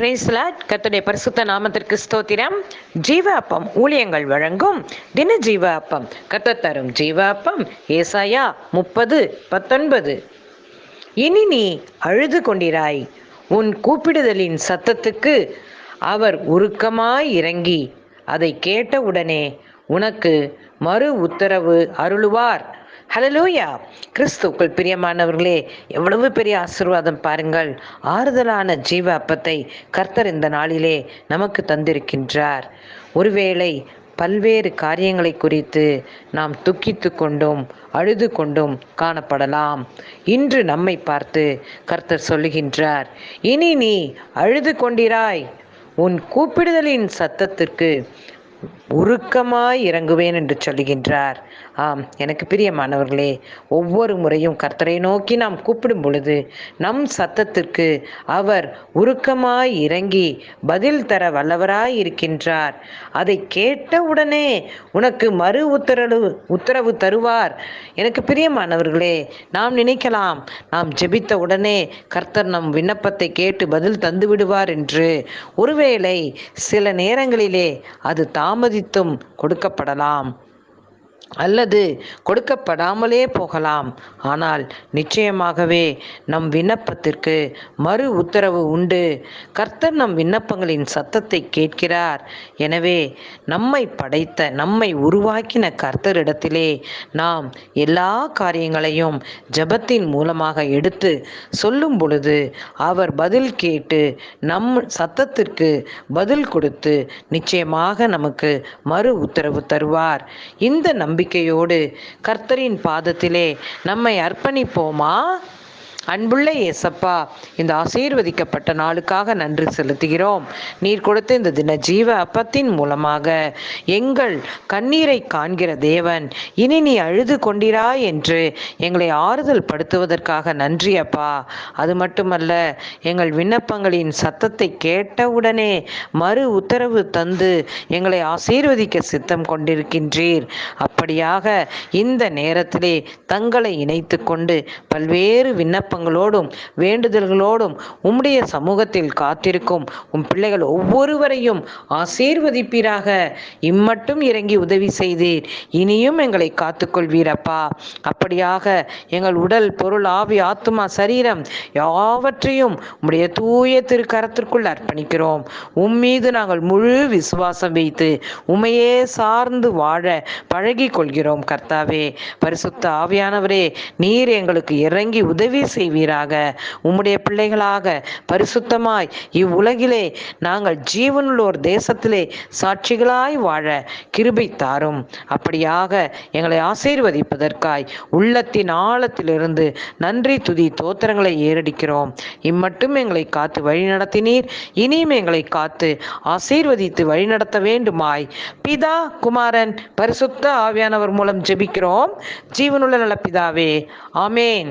பிரேஸ்லாட் கத்துடைய பரிசுத்த நாமத்திற்கு ஸ்தோத்திரம். ஜீவ அப்பம் ஊழியங்கள் வழங்கும் தின ஜீவ அப்பம் கத்த தரும் ஜீவ அப்பம் ஏசாயா முப்பது பத்தொன்பது. இனி நீ அழுது கொண்டிராய். உன் கூப்பிடுதலின் சத்தத்துக்கு அவர் உருக்கமாய் இறங்கி அதை கேட்டவுடனே உனக்கு மறு உத்தரவு அருளுவார். ஹலலூயா கிறிஸ்துக்குள் பிரியமானவர்களே எவ்வளவு பெரிய ஆசிர்வாதம் பாருங்கள். ஆறுதலான ஜீவ அப்பத்தை கர்த்தர் இந்த நாளிலே நமக்கு தந்திருக்கின்றார். ஒருவேளை பல்வேறு காரியங்களை குறித்து நாம் துக்கித்து கொண்டும் அழுது கொண்டும் காணப்படலாம். இன்று நம்மை பார்த்து கர்த்தர் சொல்லுகின்றார் இனி நீ அழுது கொண்டிராய். உன் கூப்பிடுதலின் சத்தத்திற்கு உருக்கமாய் இறங்குவேன் என்று சொல்லுகின்றார். ஆம் எனக்கு பிரியமானவர்களே ஒவ்வொரு முறையும் கர்த்தரை நோக்கி நாம் கூப்பிடும் பொழுது நம் சத்தத்திற்கு அவர் உருக்கமாய் இறங்கி பதில் தர வல்லவராய் இருக்கின்றார். அதை கேட்ட உடனே உனக்கு மறு உத்தரவு உத்தரவு தருவார். எனக்கு பிரியமானவர்களே நாம் நினைக்கலாம் நாம் ஜெபித்த உடனே கர்த்தர் நம் விண்ணப்பத்தை கேட்டு பதில் தந்து விடுவார் என்று. ஒருவேளை சில நேரங்களிலே அது தான் தாமதித்தும் கொடுக்கப்படலாம். அல்லது கொடுக்கப்படாமலே போகலாம். ஆனால் நிச்சயமாகவே நம் விண்ணப்பத்திற்கு மறு உத்தரவு உண்டு. கர்த்தர் நம் விண்ணப்பங்களின் சத்தத்தை கேட்கிறார். எனவே நம்மை படைத்த நம்மை உருவாக்கின கர்த்தரிடத்திலே நாம் எல்லா காரியங்களையும் ஜபத்தின் மூலமாக எடுத்து சொல்லும் பொழுது அவர் பதில் கேட்டு நம் சத்தத்திற்கு பதில் கொடுத்து நிச்சயமாக நமக்கு மறு உத்தரவு தருவார். இந்த நம் நம்பிக்கையோடு கர்த்தரின் பாதத்திலே நம்மை அர்ப்பணிப்போமா? அன்புள்ள ஏசப்பா இந்த ஆசீர்வதிக்கப்பட்ட நாளுக்காக நன்றி செலுத்துகிறோம். நீர் கொடுத்த இந்த தின ஜீவ அப்பத்தின் மூலமாக எங்கள் கண்ணீரை காண்கிற தேவன் இனி நீ அழுது கொண்டிரா என்று எங்களை ஆறுதல் படுத்துவதற்காக நன்றி அப்பா. அது மட்டுமல்ல எங்கள் விண்ணப்பங்களின் சத்தத்தை கேட்டவுடனே மறு உத்தரவு தந்து எங்களை ஆசீர்வதிக்க சித்தம் கொண்டிருக்கின்றீர். அப்படியாக இந்த நேரத்திலே தங்களை இணைத்து கொண்டு பல்வேறு விண்ணப்ப விண்ணப்பங்களோடும் வேண்டுதல்களோடும் உம்முடைய சமூகத்தில் காத்திருக்கும். உம் பிள்ளைகள் ஒவ்வொருவரையும் ஆசீர்வதிப்பீராக. இம்மட்டும் இறங்கி உதவி செய்தீர். இனியும் எங்களை காத்துக்கொள்வீரப்பா. அப்படியாக எங்கள் உடல் பொருள் ஆவி ஆத்துமா சரீரம் யாவற்றையும் உம்முடைய தூய திருக்கரத்திற்குள் அர்ப்பணிக்கிறோம். உம்மீது நாங்கள் முழு விசுவாசம் வைத்து உமையே சார்ந்து வாழ பழகி கொள்கிறோம் கர்த்தாவே. பரிசுத்த ஆவியானவரே நீர் எங்களுக்கு இறங்கி உதவி செய்வீராக. உம்முடைய பிள்ளைகளாக பரிசுத்தமாய் இவ்வுலகிலே நாங்கள் ஜீவனுள்ளோர் தேசத்திலே சாட்சிகளாய் வாழ கிருபை தாரும். அப்படியாக எங்களை ஆசீர்வதிப்பதற்காய் உள்ளத்தின் ஆழத்திலிருந்து நன்றி துதி தோத்திரங்களை ஏறடிக்கிறோம். இம்மட்டும் எங்களை காத்து வழிநடத்தினீர் இனியும் எங்களை காத்து ஆசீர்வதித்து வழிநடத்த வேண்டுமாய். பிதா குமாரன் பரிசுத்த ஆவியானவர் மூலம் ஜெபிக்கிறோம். ஜீவனுள்ள நல பிதாவே ஆமேன்.